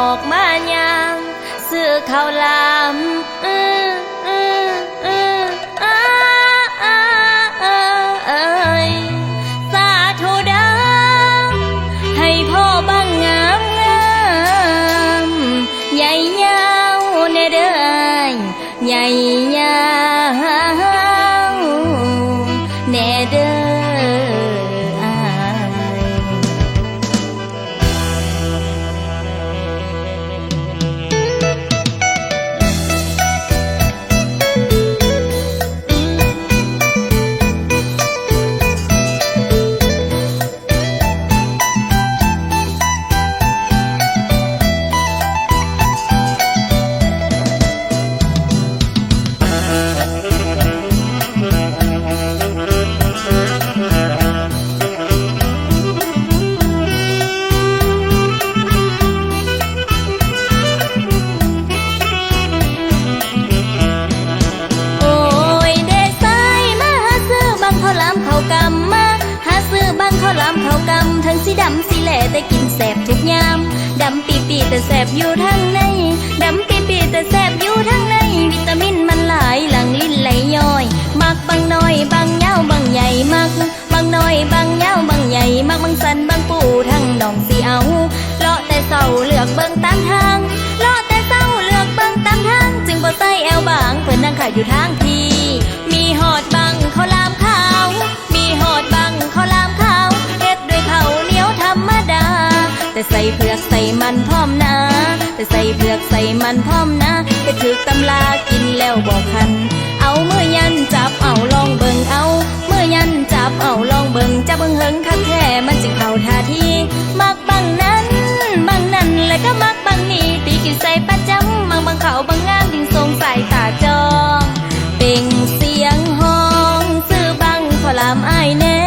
ออกมายางเสื้อขาวลำ สีดำสีแหล่แต่กินแสบทุกยามดำปีปีแต่แสบอยู่ทางในดำปีปีแต่แสบอยู่ทางใน วิตามินมันหลายหลังลิ้นไหลย้อยมักบางน้อยบางยาวบางใหญ่มักบางน้อยบางยาวบางใหญ่มักบางสันบางปูทั้งดองสีเอาเลาะแต่เศร้าเลือกเบิ่งตามทางเลาะแต่เศร้าเลือกเบิ่งตามทาง จึงบ่ใส่แอวบางเพิ่นนั่งขายอยู่ทางที แต่ใส่เผือกใส่มันพร้อมนะ แต่ใส่เผือกใส่มันพร้อมนะไปถือตำลากินแล้วบอกคัน เอาเมื่อยันจับเอาลองเบิงเอา เมื่อยันจับเอาลองเบิงจะเบิงเฮิงคักแท้มันจึงเอาท่าทีมักบังนั้นบังนั้นแล้วก็มักบังนี้ตีกินใส่ประจำมังบังเขาบังงามดึงทรงใส่ตาจอง เป่งเสียงห้องซื้อบังขอลามอายแน่